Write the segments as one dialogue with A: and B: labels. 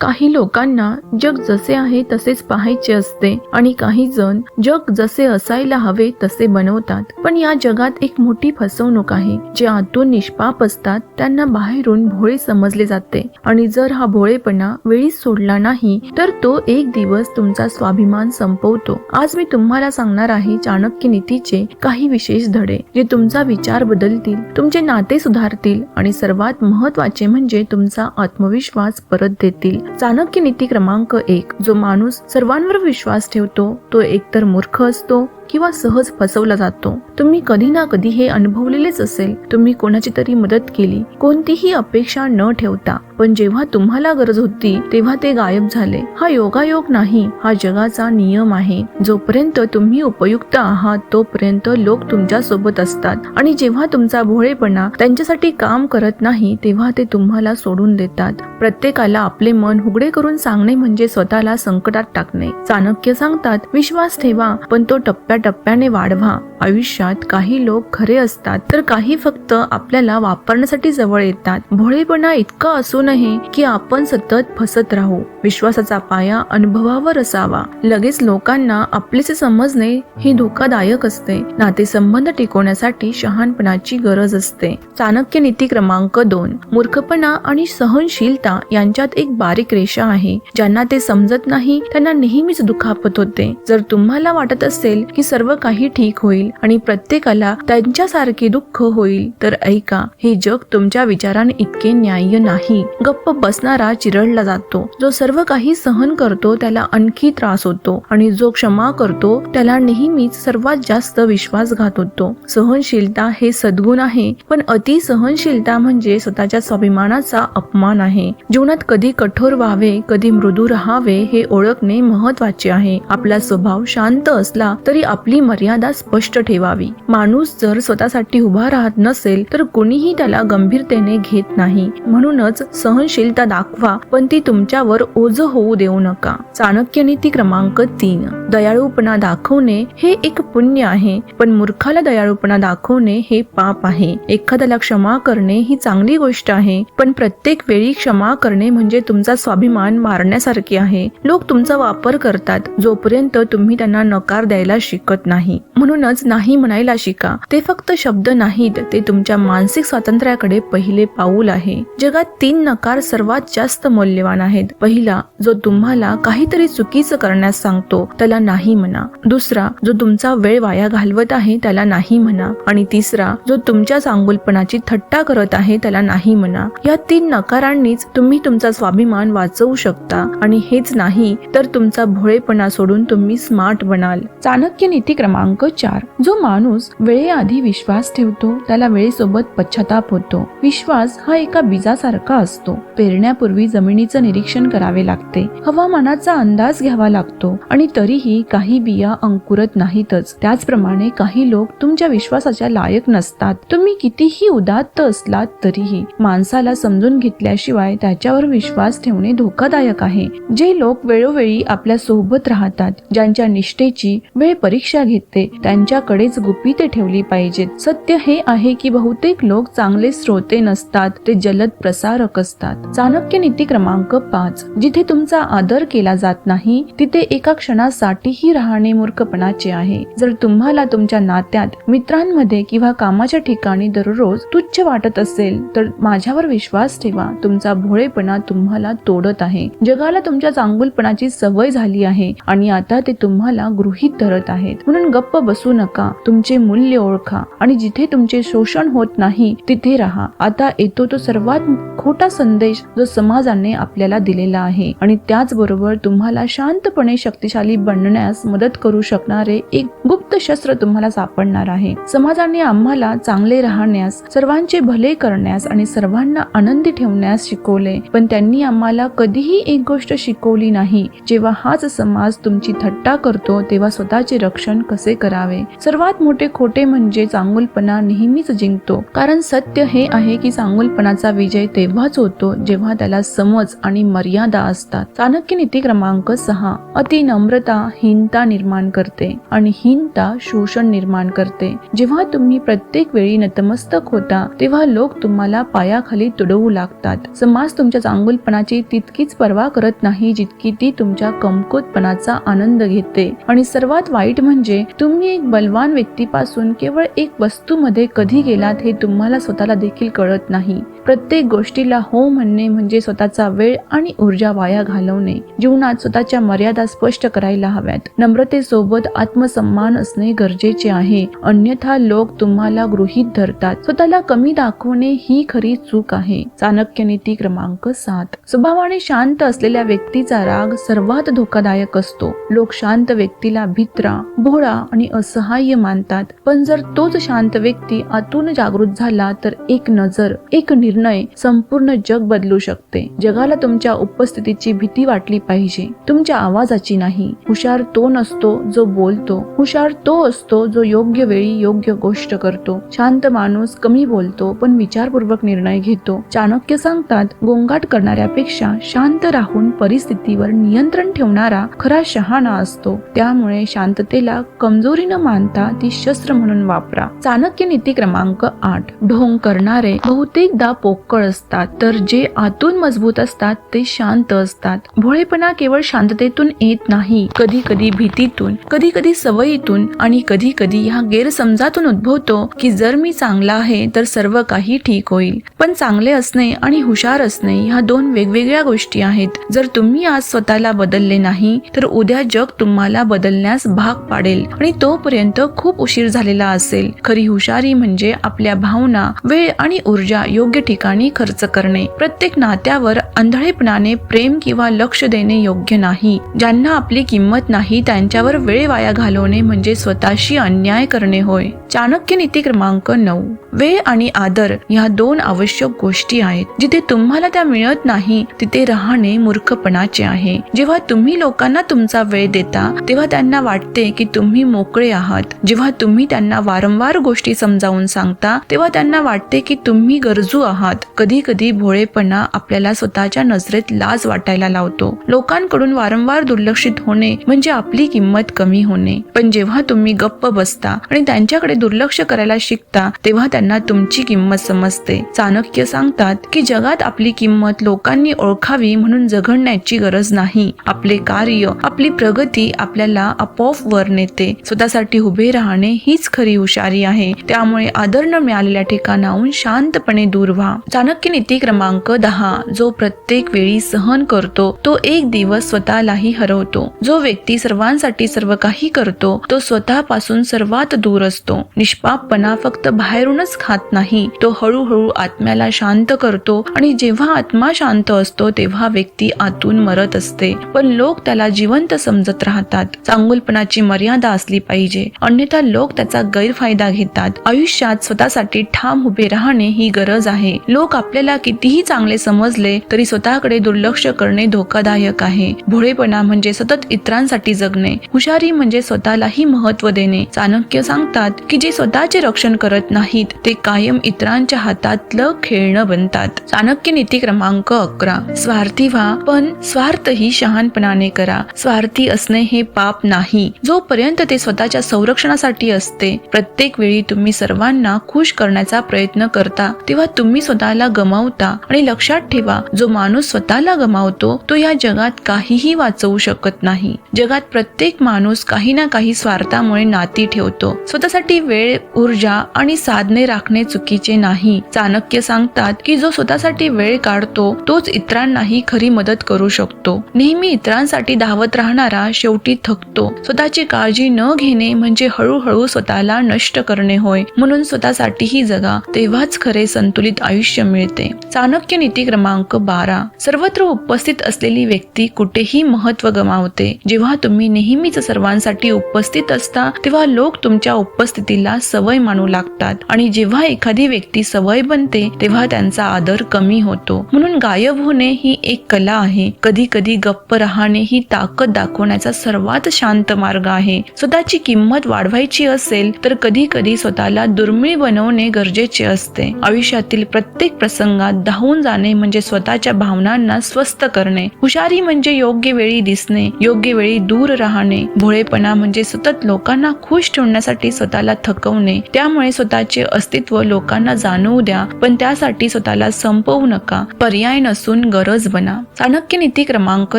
A: काही लोकांना जग जसे आहे तसेच पाहायचे असते आणि काही जण जग जसे असायला हवे तसे बनवतात. पण या जगात एक मोठी फसवणूक आहे. जे आतून निष्पाप असतात त्यांना बाहेरून भोळे समजले जाते. आणि जर हा भोळेपणा वेळीच सोडला नाही तर तो एक दिवस तुमचा स्वाभिमान संपवतो. आज मी तुम्हाला सांगणार आहे चाणक्य नीतीचे काही विशेष धडे जे तुमचा विचार बदलतील तुमचे नाते सुधारतील आणि सर्वात महत्त्वाचे म्हणजे तुमचा आत्मविश्वास परत देतील. चाणक्य नीती क्रमांक एक जो माणूस सर्वांवर विश्वास ठेवतो तो एकतर मूर्ख असतो किंवा सहज फसवला जातो. तुम्ही कधी ना कधी हे अनुभवलेलेच असेल. तुम्ही कोणाची तरी मदत केली कोणतीही अपेक्षा न ठेवता. पण जेव्हा तुम्हाला गरज होती तेव्हा ते गायब झाले. हा योगायोग नाही हा जगाचा नियम आहे. जोपर्यंत तुम्ही उपयुक्त आहात तोपर्यंत लोक तुमच्यासोबत असतात. आणि जेव्हा तुमचा भोळेपणा त्यांच्यासाठी काम करत नाही तेव्हा ते तुम्हाला सोडून देतात. प्रत्येकाला आपले मन हुगडे करून सांगणे म्हणजे स्वतःला संकटात टाकणे. चाणक्य सांगतात विश्वास ठेवा पण तो टप्प्याटप्प्याने वाढवा. आयुष्यात काही लोक खरे असतात तर काही फक्त आपल्याला वापरण्यासाठी जवळ येतात. भोळेपणा इतका असून नये की आपण सतत फसत राहू. विश्वासाचा पाया अनुभवावर असावा. लगेच लोकांना आपलेसे समजणे हे धोकादायक असते. नातेसंबंध टिकवण्यासाठी शहाणपणाची गरज असते. चाणक्य नीती क्रमांक दोन. मूर्खपणा आणि सहनशीलता यांच्यात एक बारीक रेषा आहे. ज्यांना ते समजत नाही त्यांना नेहमीच दुखापत होते. जर तुम्हाला वाटत असेल की सर्व काही ठीक होईल आणि प्रत्येकाला त्यांच्यासारखे दुःख होईल तर ऐका हे जग तुमच्या विचाराने इतके न्याय्य नाही. गप्प बसणारा चिरडला जातो. जो सर्व काही सहन करतो त्याला आणखी त्रास होतो आणि जो क्षमा करतो त्याला नेहमीच सर्वात जास्त विश्वासघात होतो. सहनशीलता हे सद्गुण आहे पण अति सहनशीलता म्हणजे स्वतःच्या स्वाभिमानाचा अपमान आहे. जीवनात कधी कठोर व्हावे कधी मृदू राहावे हे ओळखणे महत्त्वाचे आहे. आपला स्वभाव शांत असला तरी आपली मर्यादा स्पष्ट ठेवावी. माणूस जर स्वतःसाठी उभा राहत नसेल तर कोणीही त्याला गंभीरतेने घेत नाही. म्हणूनच सहनशीलता दाखवा पण ती तुमच्यावर ओझ होऊ देऊ नका. चाणक्य नीती क्रमांक तीन. दयाळूपणा दाखवणे हे एक पुण्य आहे पण मूर्खाला दयाळूपणा दाखवणे हे पाप आहे. एखाद्याला क्षमा करणे ही चांगली गोष्ट आहे पण प्रत्येक वेळी क्षमा करणे म्हणजे तुमचा स्वाभिमान मारण्यासारखे आहे. लोक तुमचा वापर करतात जोपर्यंत तुम्ही त्यांना नकार द्यायला शिकत नाही. म्हणूनच नाही म्हणायला शिका. ते फक्त शब्द नाहीत ते तुमच्या मानसिक स्वातंत्र्याकडे पहिले पाऊल आहे. जगात तीन नकार सर्वात जास्त मौल्यवान आहेत. पहिला जो तुम्हाला काहीतरी चुकीचं करण्यास सांगतो त्याला नाही म्हणा. दुसरा जो तुमचा वेळ वाया घालवत आहे त्याला नाही म्हणा. आणि तिसरा जो तुमच्या चांगुलपणाची थट्टा करत आहे त्याला नाही म्हणा. या तीन नकारांनीच तुम्ही तुमचा स्वाभिमान वाचवू शकता. आणि हेच नाही तर तुमचा भोळेपणा सोडून तुम्ही स्मार्ट बनाल. चाणक्य नीती क्रमांक चार. जो माणूस वेळेआधी विश्वास ठेवतो त्याला वेळेसोबत पश्चाताप होतो. विश्वास हा एका बीजासारखा असतो. पेरण्यापूर्वी जमिनीचं निरीक्षण करावे लागते. हवामानाचा अंदाज घ्यावा लागतो. आणि तरीही काही बिया अंकुरत नाहीतच. त्याचप्रमाणे काही लोक तुमच्या विश्वासाच्या लायक नसतात. तुम्ही कितीही उदात्त असलात तरीही माणसाला समजून घेतल्याशिवाय त्याच्यावर विश्वास ठेवणे धोकादायक आहे. जे लोक वेळोवेळी आपल्यासोबत राहतात ज्यांच्या निष्ठेची वेळ परीक्षा घेते त्यांच्याकडेच गुपिते ठेवली पाहिजेत. सत्य हे आहे की बहुतेक लोक चांगले श्रोते नसतात ते जलद प्रसारक असतात. चाणक्य नीती क्रमांक पाच. जिथे तुमचा आदर केला जात नाही तिथे एका क्षणासाठीही राहणे मूर्खपणाचे आहे. जर तुम्हाला तुमच्या नात्यात मित्रांमध्ये किंवा कामाच्या ठिकाणी दररोज तुच्छ वाटत असेल तर माझ्यावर विश्वास ठेवा. तुमचा भोळेपणा तुम्हाला तोडत आहे. जगाला तुमच्या चांगुलपणाची सवय झाली आहे आणि आता ते तुम्हाला गृहीत धरत आहेत. म्हणून गप्प बसू नका. तुमचे मूल्य ओळखा आणि जिथे तुमचे शोषण होत नाही तिथे राहा. आता येतो तो सर्वात खोटा संदेश जो समाजाने आपल्याला दिलेला आहे. आणि त्याचबरोबर तुम्हाला शांतपणे शक्तिशाली बनण्यास मदत करू शकणारे एक गुप्त शस्त्र तुम्हाला सापडणार आहे. समाजाने आम्हाला चांगले राहण्यास सर्वांचे भले करण्यास आणि सर्वांना आनंदी ठेवण्यास शिकवले. पण त्यांनी आम्हाला कधीही एक गोष्ट शिकवली नाही. जेव्हा हाच समाज तुमची थट्टा करतो तेव्हा स्वतःचे रक्षण कसे करावे? सर्वात मोठे खोटे म्हणजे चांगुलपणा नेहमीच जिंकतो. कारण सत्य हे आहे की चांगुलपणाचा विजय तेव्हाच होतो. होतो जेव्हा त्याला समज आणि मर्यादा असतात. चाणक्य नीती क्रमांक सहा. अति नम्रता हीनता निर्माण करते आणि हीनता शोषण निर्माण करते. जेव्हा तुम्ही प्रत्येक वेळी नतमस्तक होता तेव्हा लोक तुम्हाला पायाखाली तुडवू लागतात. समाज तुमच्या चांगुलपणाची तितकीच पर्वा करत नाही जितकी ती तुमच्या कमकुतपणाचा आनंद घेते. आणि सर्वात वाईट म्हणजे तुम्ही एक बलवान व्यक्तीपासून केवळ एक वस्तूमध्ये कधी गेलात हे तुम्हाला स्वतःला देखील कळत नाही. प्रत्येक गोष्टीला हो म्हणणे म्हणजे स्वतःचा वेळ आणि ऊर्जा वाया घालवणे. जीवनात स्वतःच्या मर्यादा स्पष्ट करायला हव्यात. नम्रतेसोबत आत्मसन्मान असणे गरजेचे आहे. अन्यथा लोक तुम्हाला गृहीत धरतात. स्वतःला कमी दाखवणे ही खरी चूक आहे. चाणक्य नीती क्रमांक सात. स्वभावाने शांत असलेल्या व्यक्तीचा राग सर्वात धोकादायक असतो. लोक शांत व्यक्तीला भित्रा भोळा आणि असहाय्य मानतात. पण जर तोच शांत व्यक्ती आतून जागृत झाला तर एक नजर एक निर्णय संपूर्ण जग बदलू शकते. जगाला तुमच्या उपस्थितीची भीती वाटली पाहिजे. तुमच्या आवाजाची नाही. हुशार तो नसतो जो बोलतो. हुशार तो असतो जो योग्य वेळी योग्य गोष्ट करतो. शांत माणूस कमी बोलतो पण विचारपूर्वक निर्णय घेतो. चाणक्य सांगतात गोंगाट करणाऱ्यापेक्षा शांत राहून परिस्थितीवर नियंत्रण ठेवणारा खरा शहाणा असतो. त्यामुळे शांततेला कमजोरी न मानता ती शस्त्र म्हणून वापरा. चाणक्य नीती क्रमांक आठ. ढोंग करणारे बहुतेकदा पोकळ असतात तर जे आतून मजबूत असतात ते शांत असतात. भोळेपणा केवळ शांततेतून येत नाही. कधी कधी भीतीतून कधी कधी सवयीतून आणि कधी कधी ह्या गैरसमजातून उद्भवतो की जर मी चांगला आहे तर सर्व काही ठीक होईल. पण चांगले असणे आणि हुशार असणे ह्या दोन वेगवेगळ्या गोष्टी आहेत. जर तुम्ही आज स्वतःला बदलले नाही तर उद्या जग तुम्हाला बदलण्यास भाग पाडेल आणि तोपर्यंत खूप उशीर झालेला असेल. खरी हुशारी म्हणजे आपल्या भावना वेळ आणि ऊर्जा योग्य ठिकाणी खर्च करणे. प्रत्येक नात्यावर आंधळेपणाने प्रेम किंवा लक्ष देणे योग्य नाही. ज्यांना आपली किंमत नाही त्यांच्यावर वेळ वाया घालवणे म्हणजे स्वतःशी अन्याय करणे होय. चाणक्य नीती क्रमांक नऊ. वेळ आणि आदर ह्या दोन आवश्यक गोष्टी आहेत. जिथे तुम्हाला त्या मिळत नाही तिथे राहणे मूर्खपणाचे आहे. जेव्हा तुम्ही लोकांना तुमचा वेळ देता तेव्हा त्यांना वाटते की तुम्ही मोकळे आहात. जेव्हा तुम्ही त्यांना वारंवार गोष्टी समजावून सांगता तेव्हा त्यांना वाटते की तुम्ही गरजू आहात. कधी कधी भोळेपणा आपल्याला स्वतःच्या नजरेत लाज वाटायला लावतो. लोकांकडून वारंवार दुर्लक्षित होणे म्हणजे आपली किंमत कमी होणे. पण जेव्हा तुम्ही गप्प बसता आणि त्यांच्याकडे दुर्लक्ष करायला शिकता तेव्हा त्यांना तुमची किंमत समजते. चाणक्य सांगतात की जगात आपली किंमत लोकांनी ओळखावी म्हणून झगडण्याची गरज नाही. आपले कार्य आपली प्रगती आपल्याला आपोआप वर नेते. स्वतःसाठी उभे राहणे हीच खरी हुशारी आहे. त्यामुळे आदर न मिळालेल्या ठिकाणाहून शांतपणे दूर व्हा. चाणक्य नीती क्रमांक दहा जो प्रत्येक वेळी सहन करतो तो एक दिवस स्वतःलाही हरवतो. जो व्यक्ती सर्वांसाठी सर्व काही करतो तो स्वतःपासून सर्वात दूर असतो. निष्पापपणा फक्त बाहेरूनच खात नाही तो हळूहळू आत्म्याला शांत करतो आणि जेव्हा आत्मा शांत असतो तेव्हा व्यक्ती आतून मरत असते. पण लोक त्याला जिवंत समजत राहतात. चांगुलपणाची मर्यादा असली पाहिजे. अन्यथा लोक त्याचा गैरफायदा घेतात. आयुष्यात स्वतःसाठी ठाम उभे राहणे ही गरज आहे. लोक आपल्याला कितीही कितीही चांगले समजले तरी स्वतःकडे दुर्लक्ष करणे धोकादायक आहे. भोळेपणा म्हणजे सतत इतरांसाठी जगणे. हुशारी म्हणजे स्वतःलाही महत्त्व देणे. चाणक्य सांगतात की जे स्वतःचे रक्षण करत नाहीत ते कायम इतरांच्या हातातलं खेळणं बनतात. चाणक्य नीती क्रमांक अकरा. स्वार्थी व्हा पण स्वार्थ ही शहाणपणाने करा. स्वार्थी असणे हे पाप नाही. जोपर्यंत ते स्वतःच्या संरक्षणासाठी असते प्रत्येक वेळी तुम्ही सर्वांना खुश करण्याचा प्रयत्न करता तेव्हा तुम्ही स्वतःला गमावता. आणि लक्षात ठेवा जो माणूस स्वतःला गमावतो तो या जगात काहीही वाचवू शकत नाही. जगात प्रत्येक माणूस काही ना काही स्वार्थामुळे नाती ठेवतो. स्वतःसाठी वेळ ऊर्जा आणि साधने राखणे चुकीचे नाही. चाणक्य सांगतात की जो स्वतःसाठी वेळ काढतो तोच इतरांनाही खरी मदत करू शकतो. नेहमी इतरांसाठी धावत राहणारा शेवटी थकतो. स्वतःची काळजी न घेणे म्हणजे हळूहळू स्वतःला नष्ट करणे होय. म्हणून स्वतःसाठीही जगा तेव्हाच खरे संतुलित आयुष्य मिळते. चाणक्य चाणक्य नीती क्रमांक बारा. सर्वत्र उपस्थित असलेली व्यक्ती कुठेही महत्त्व गमावते. जेव्हा तुम्ही नेहमीच सर्वांसाठी उपस्थित असता तेव्हा लोक तुमच्या उपस्थितीला सवय मानू लागतात. आणि जेव्हा एखादी व्यक्ती सवय बनते तेव्हा त्यांचा आदर कमी होतो. म्हणून गायब होणे ही एक कला आहे. कधी कधी गप्प राहणे ही ताकद दाखवण्याचा सर्वात शांत मार्ग आहे. स्वतःची किंमत वाढवायची असेल तर कधी कधी स्वतःला दुर्मिळ बनवणे गरजेचे असते. आयुष्यातील प्रत्येक प्रसंगात राहून जाणे म्हणजे स्वतःच्या भावनांना स्वस्थ करणे. हुशारी म्हणजे योग्य वेळी दिसणे योग्य वेळी दूर राहणे. भोळेपणा म्हणजे सतत लोकांना खुश ठेवण्यासाठी स्वतःला थकवणे. त्यामुळे स्वतःचे अस्तित्व लोकांना जाणवू द्या पण त्यासाठी स्वतःला संपवू नका. पर्याय नसून गरज बना. चाणक्य नीती क्रमांक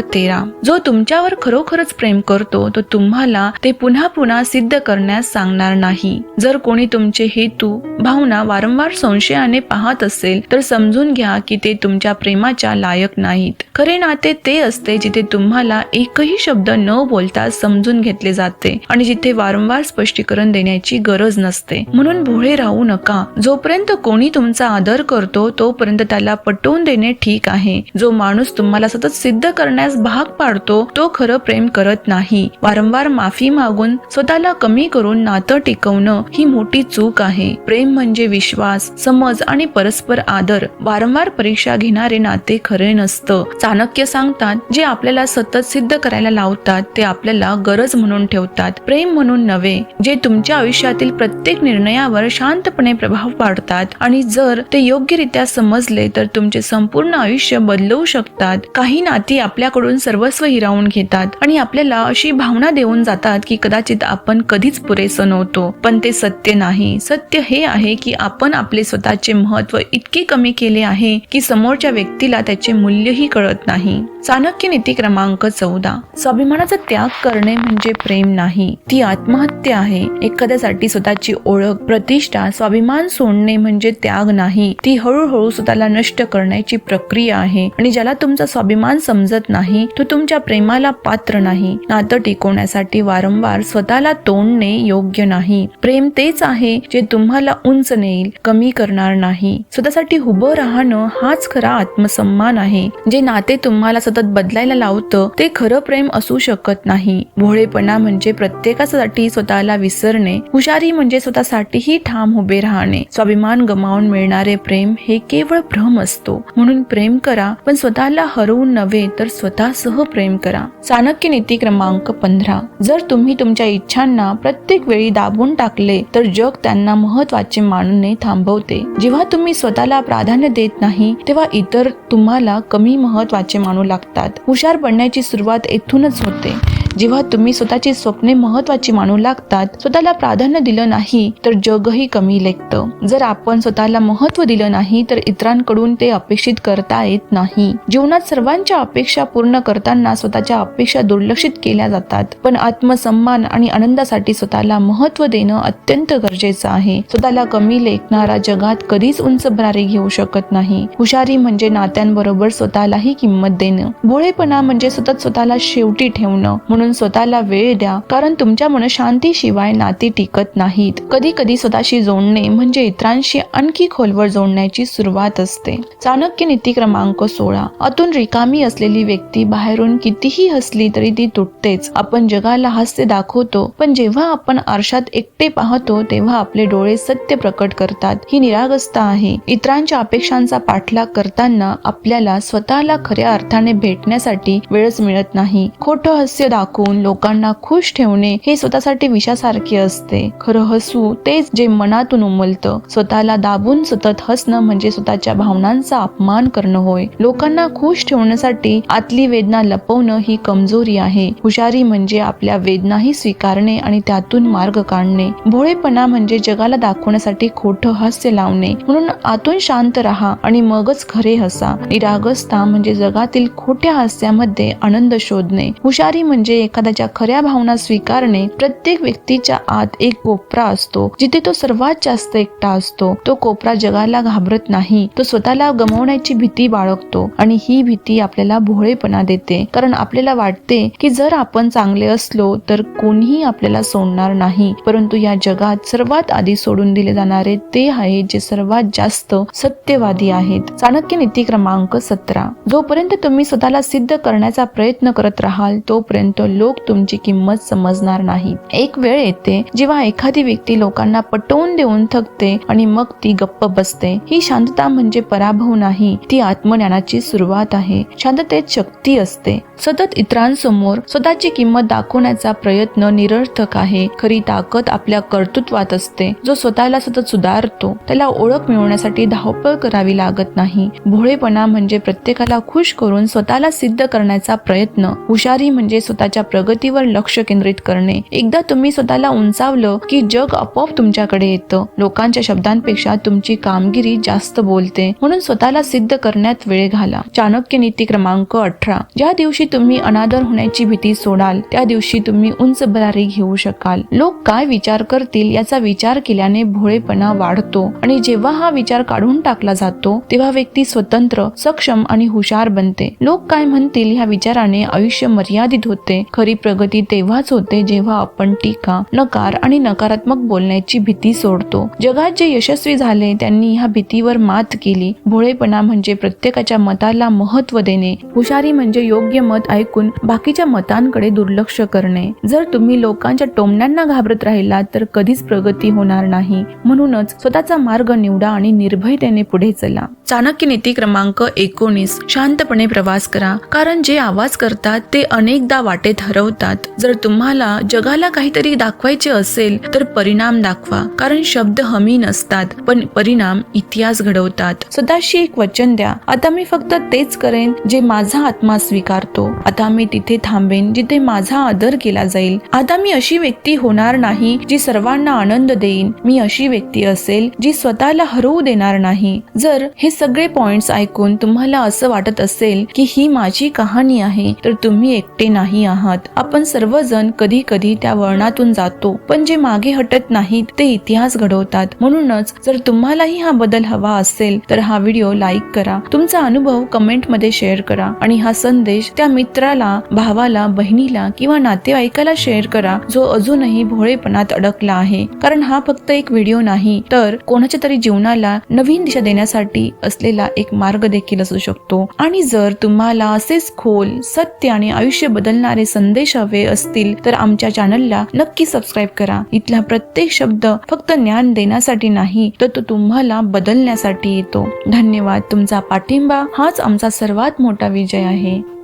A: तेरा. जो तुमच्यावर खरोखरच प्रेम करतो तो तुम्हाला ते पुन्हा पुन्हा सिद्ध करण्यास सांगणार नाही. जर कोणी तुमचे हेतू भावना वारंवार संशयाने पाहत असेल तर समजून घ्या. की ते तुमच्या प्रेमाच्या लायक नाहीत. खरे नाते ते असते जिथे तुम्हाला एकही शब्द न बोलता समजून घेतले जाते आणि जिथे वारंवार स्पष्टीकरण देण्याची गरज नसते. म्हणून भोळे राहू नका. जोपर्यंत कोणी तुमचा आदर करतो तोपर्यंत त्याला पटवून देणे ठीक आहे. जो माणूस तुम्हाला सतत सिद्ध करण्यास भाग पाडतो तो खरं प्रेम करत नाही. वारंवार माफी मागून स्वतःला कमी करून नातं टिकवणं ही मोठी चूक आहे. प्रेम म्हणजे विश्वास समज आणि परस्पर आदर. वारंवार परीक्षा घेणारे नाते खरे नसतं. चाणक्य सांगतात जे आपल्याला सतत सिद्ध करायला लावतात ते आपल्याला गरज म्हणून ठेवतात प्रेम म्हणून नव्हे जे तुमच्या आयुष्यातील प्रत्येक निर्णयावर शांतपणे प्रभाव पाडतात. आणि जर ते योग्यरित्या समजले तर तुमचे संपूर्ण आयुष्य बदलवू शकतात. काही नाती आपल्याकडून सर्वस्व हिरावून घेतात आणि आपल्याला अशी भावना देऊन जातात की कदाचित आपण कधीच पुरेसं नव्हतो. पण ते सत्य नाही. सत्य हे आहे की आपण आपले स्वतःचे महत्त्व इतके कमी केले आहे की समोरच्या व्यक्तीला त्याचे मूल्यही कळत नाही. चाणक्य नीती क्रमांक चौदा. स्वाभिमानाचा त्याग करणे म्हणजे प्रेम नाही. ती आत्महत्या आहे. एखाद्यासाठी स्वतःची ओळख प्रतिष्ठा स्वाभिमान सोडणे म्हणजे त्याग नाही. ती हळूहळू स्वतःला नष्ट करण्याची प्रक्रिया आहे. आणि ज्याला तुमचा स्वाभिमान समजत नाही तो तुमच्या प्रेमाला पात्र नाही. नातं टिकवण्यासाठी वारंवार स्वतःला तोडणे योग्य नाही. प्रेम तेच आहे जे तुम्हाला उंच नेईल कमी करणार नाही. स्वतःसाठी उभं राहणं हाच खरा आत्मसन्मान आहे. जे नाते तुम्हाला सतत बदलायला लावतं ते खरं प्रेम असू शकत नाही. भोळेपणा म्हणजे प्रत्येकासाठी स्वतःला विसरणे हुशारी म्हणजे स्वतःसाठीही ठाम उभे राहणे. स्वाभिमान गमावून मिळणारे प्रेम हे केवळ भ्रम असतो. म्हणून प्रेम करा पण स्वतःला हरवून नव्हे तर स्वतःसह प्रेम करा. चाणक्य नीती क्रमांक पंधरा. जर तुम्ही तुमच्या इच्छांना प्रत्येक वेळी दाबून टाकले तर जग त्यांना महत्त्वाचे मानणे थांबवते. जेव्हा तुम्ही स्वतःला प्राधान्य देत नाही तेव्हा इतर तुम्हाला कमी महत्त्वाचे मानू लागतात. हुशार बनण्याची सुरुवात येथूनच होते. जेव्हा तुम्ही स्वतःची स्वप्ने महत्वाची मानू लागतात स्वतःला प्राधान्य दिलं नाही तर जगही कमी लेखतं. जर आपण स्वतःला महत्त्व दिलं नाही तर इतरांकडून ते अपेक्षित करता येत नाही. जीवनात सर्वांच्या अपेक्षा पूर्ण करताना स्वतःच्या अपेक्षा दुर्लक्षित केल्या जातात. पण आत्मसन्मान आणि आनंदासाठी स्वतःला महत्त्व देणं अत्यंत गरजेचं आहे. स्वतःला कमी लेखणारा जगात कधीच उंच भरारी घेऊ शकत नाही. हुशारी म्हणजे नात्यांबरोबर स्वतःलाही किंमत देणं. भोळेपणा म्हणजे सतत स्वतःला शेवटी ठेवणं. म्हणून स्वतःला वेळ द्या कारण तुमच्या मनशांतीशिवाय नाती टिकत नाहीत. कधी कधी स्वतःशी जोडणे म्हणजे इतरांशी आणखी खोलवर जोडण्याची सुरुवात असते. चाणक्य नीती क्रमांक सोळा. आतून रिकामी असलेली व्यक्ती बाहेरून कितीही हसली तरी ती तुटतेच. आपण जगाला हास्य दाखवतो पण जेव्हा आपण आरशात एकटे पाहतो तेव्हा आपले डोळे सत्य प्रकट करतात. ही निरागस्ता आहे. इतरांच्या अपेक्षांचा पाठलाग करताना आपल्याला स्वतःला खऱ्या अर्थाने भेटण्यासाठी वेळच मिळत नाही. खोटं हास्य टाकून लोकांना खुश ठेवणे हे स्वतःसाठी विषासारखे असते. खरं हसू तेच जे मनातून उमलतं. स्वतःला दाबून सतत हसणं म्हणजे स्वतःच्या भावनांचा अपमान करणं होय. लोकांना खुश ठेवण्यासाठी आतली वेदना लपवणं ही कमजोरी आहे. हुशारी म्हणजे आपल्या वेदनाही स्वीकारणे आणि त्यातून मार्ग काढणे. भोळेपणा म्हणजे जगाला दाखवण्यासाठी खोटं हास्य लावणे. म्हणून आतून शांत राहा आणि मगच खरे हसा. निरागसता म्हणजे जगातील खोट्या हास्यामध्ये आनंद शोधणे. हुशारी म्हणजे एखाद्याच्या खऱ्या भावना स्वीकारणे प्रत्येक व्यक्तीच्या आत एक कोपरा असतो जिथे तो सर्वात जास्त एकटा असतो. तो कोपरा जगाला घाबरत नाही तो स्वतःला गमवण्याची भीती बाळगतो आणि ही भीती आपल्याला भोळेपणा देते. कारण आपल्याला वाटते की जर आपण चांगले असलो तर कोणीही आपल्याला सोडणार नाही. परंतु या जगात सर्वात आधी सोडून दिले जाणारे ते आहेत जे सर्वात जास्त सत्यवादी आहेत. चाणक्य नीती क्रमांक सतरा. जोपर्यंत तुम्ही स्वतःला सिद्ध करण्याचा प्रयत्न करत राहाल तोपर्यंत लोक तुमची किंमत समजणार नाही. एक वेळ येते जेव्हा एखादी व्यक्ती लोकांना पटवून देऊन थकते आणि मग ती गप्प बसते. ही शांतता म्हणजे पराभव नाही ती आत्मज्ञानाची सुरुवात आहे. शांततेत शक्ती असते. सतत इतरांसमोर स्वतःची किंमत दाखवण्याचा प्रयत्न निरर्थक आहे. खरी ताकद आपल्या कर्तृत्वात असते. जो स्वतःला सतत सुधारतो त्याला ओळख मिळवण्यासाठी धावपळ करावी लागत नाही. भोळेपणा म्हणजे प्रत्येकाला खुश करून स्वतःला सिद्ध करण्याचा प्रयत्न. हुशारी म्हणजे स्वतःच्या प्रगतीवर लक्ष केंद्रित करणे. एकदा तुम्ही स्वतःला उंचावलं की जग आपोआप तुमच्याकडे येतं. लोकांच्या शब्दांपेक्षा तुमची कामगिरी जास्त बोलते. म्हणून स्वतःला सिद्ध करण्यात वेळ घाला. चाणक्य नीती क्रमांक अठरा. ज्या दिवशी तुम्ही अनादर होण्याची भीती सोडाल त्या दिवशी तुम्ही उंच भरारी घेऊ शकाल. लोक काय विचार करतील याचा विचार केल्याने भोळेपणा वाढतो. आणि जेव्हा हा विचार काढून टाकला जातो तेव्हा व्यक्ती स्वतंत्र सक्षम आणि हुशार बनते. लोक काय म्हणतील ह्या विचाराने आयुष्य मर्यादित होते. खरी प्रगती तेव्हाच होते जेव्हा आपण टीका नकार आणि नकारात्मक बोलण्याची भीती सोडतो. जगात जे यशस्वी झाले त्यांनी ह्या भीतीवर मात केली. भोळेपणा म्हणजे प्रत्येकाच्या मताला महत्त्व देणे. हुशारी म्हणजे योग्य मत ऐकून बाकीच्या मतांकडे दुर्लक्ष करणे. जर तुम्ही लोकांच्या टोमण्यांना घाबरत राहिलात तर कधीच प्रगती होणार नाही. म्हणूनच स्वतःचा मार्ग निवडा आणि निर्भयतेने पुढे चला. चाणक्य नीती क्रमांक एकोणीस. शांतपणे प्रवास करा. कारण जे आवाज करतात ते अनेकदा वाटेत ठरवतात. जर तुम्हाला जगाला काहीतरी दाखवायचे असेल तर परिणाम दाखवा. कारण शब्द हमी नसतात पण परिणाम इतिहास घडवतात. स्वतःशी एक वचन द्या. आता मी फक्त तेच करेन जे माझा आत्मा स्वीकारतो. आता मी तिथे थांबेन जिथे माझा आदर केला जाईल. आता मी अशी व्यक्ती होणार नाही जी सर्वांना आनंद देईन. मी अशी व्यक्ती असेल जी स्वतःला हरवू देणार नाही. जर हे सगळे पॉइंट्स ऐकून तुम्हाला असं वाटत असेल की ही माझी कहाणी आहे तर तुम्ही एकटे नाही आहात. आपण सर्वजण कधी कधी त्या वळणातून जातो पण जे मागे हटत नाहीत ते इतिहास घडवतात. म्हणूनच जर तुम्हालाही हा बदल हवा असेल तर हा व्हिडिओ लाईक करा. तुमचा अनुभव कमेंटमध्ये शेअर करा आणि हा संदेश त्या मित्राला भावाला बहिणीला किंवा नातेवाईकाला शेअर करा जो अजूनही भोळेपणात अडकला आहे. कारण हा फक्त एक व्हिडिओ नाही तर कोणाच्या तरी जीवनाला नवीन दिशा देण्यासाठी असलेला एक मार्ग देखील असू शकतो. आणि जर तुम्हाला असेच खोल सत्य आणि आयुष्य बदलणारे संदेश हवे असतील तर आमच्या चॅनलला नक्की सबस्क्राईब करा. इथला प्रत्येक शब्द फक्त ज्ञान देण्यासाठी नाही तर तो तुम्हाला बदलण्यासाठी येतो. धन्यवाद. तुमचा पाठिंबा हाच आमचा सर्वात मोठा विजय आहे.